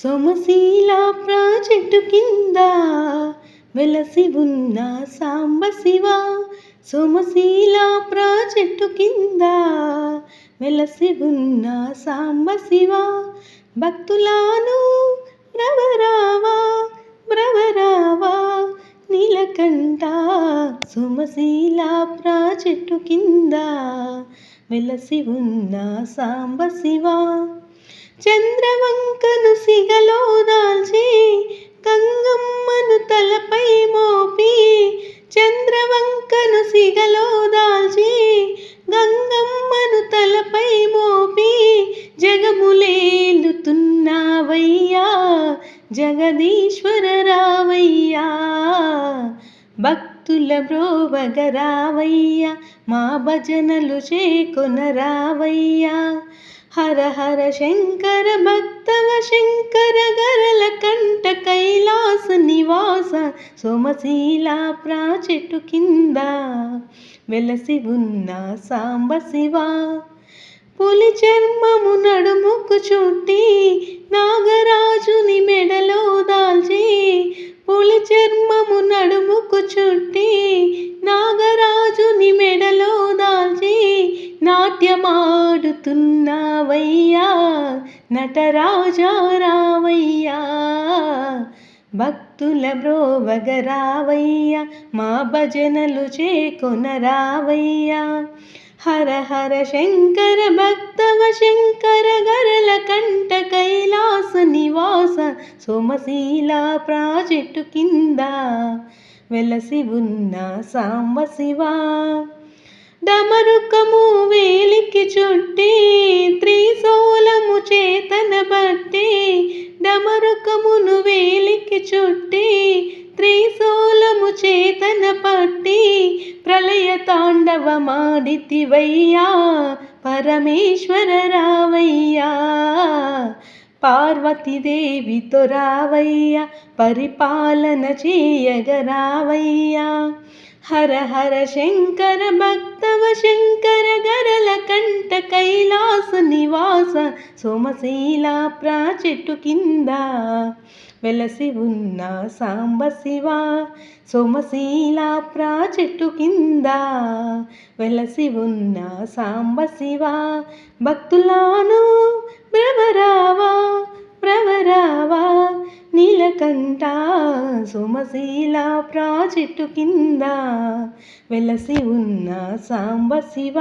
Somasila project కింద వెలసి ఉన్న సాంబ శివ సోమశీల ప్రాజెక్టు కింద వెలసి ఉన్న సాంబ శివ భక్తులాను బ్రవరావా బ్రవరావా నీలకంఠ సోమశీల ప్రాజెక్టు కింద వెలసి ఉన్న సాంబ శివ చంద్రవంకను సిగలో దాల్చి గంగమ్మను తలపై మోపి చంద్రవంకను సిగలో దాల్చి గంగమ్మను తలపై మోపి జగములేలుతున్నావయ్యా జగదీశ్వర రావయ్యా భక్తుల బ్రోవగ రావయ్యా మా భజనలు చేకొన రావయ్యా హర హర శంకర భక్తవ శంకర గరల కంట కైలాస నివాస సోమశీల ప్రాచెట్టు కింద వెలసి ఉన్న సాంబ శివ. పులి చర్మము నడుముకు చుట్టి నాగరాజుని మెడలో దాల్చి పులి చర్మము నడుముకు చుట్టి పాడుతున్నావయ్యా నటరాజా రావయ్యా భక్తుల బ్రోవగరావయ్యా మా భజనలు చేకొనరావయ్యా. హర హర శంకర భక్తవ శంకర గరల కంఠ కైలాస నివాస సోమశీల ప్రాజెక్టు కింద వెలసి ఉన్న సాంబ శివ డమరుకము వేలికి చుట్టూ చేతన పట్టి ప్రళయ తాండవమాడితివయ్యా పరమేశ్వర రావయ్యా. పార్వతీదేవి రావయ్యా పరిపాలన చేయగరావయ్యా హర హర శంకర భక్త శంకర గరల కంట కైలాస నివాస సోమశీల ప్రాచెట్టు కింద వెలసి ఉన్న సాంబ శివ సోమశీల ప్రాచెట్టు కింద వెలసి ఉన్న సాంబ శివ భక్తులాను బ్రవరావా నీలకంఠ సోమశీల ప్రాజెక్టు కింద వెలసి ఉన్న సాంబ శివ